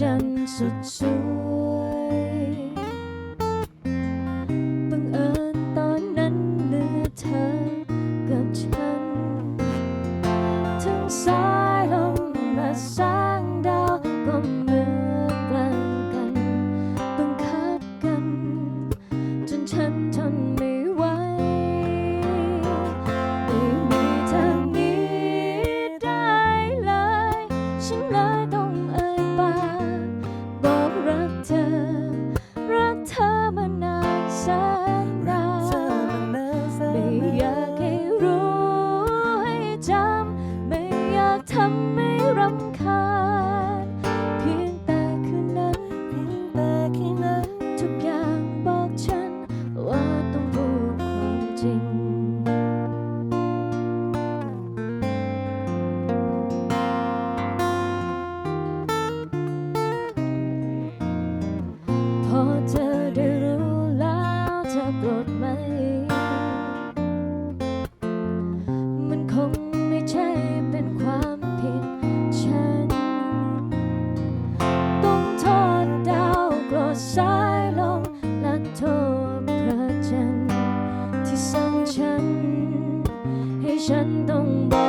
imagine such ให้ฉันต้องบอก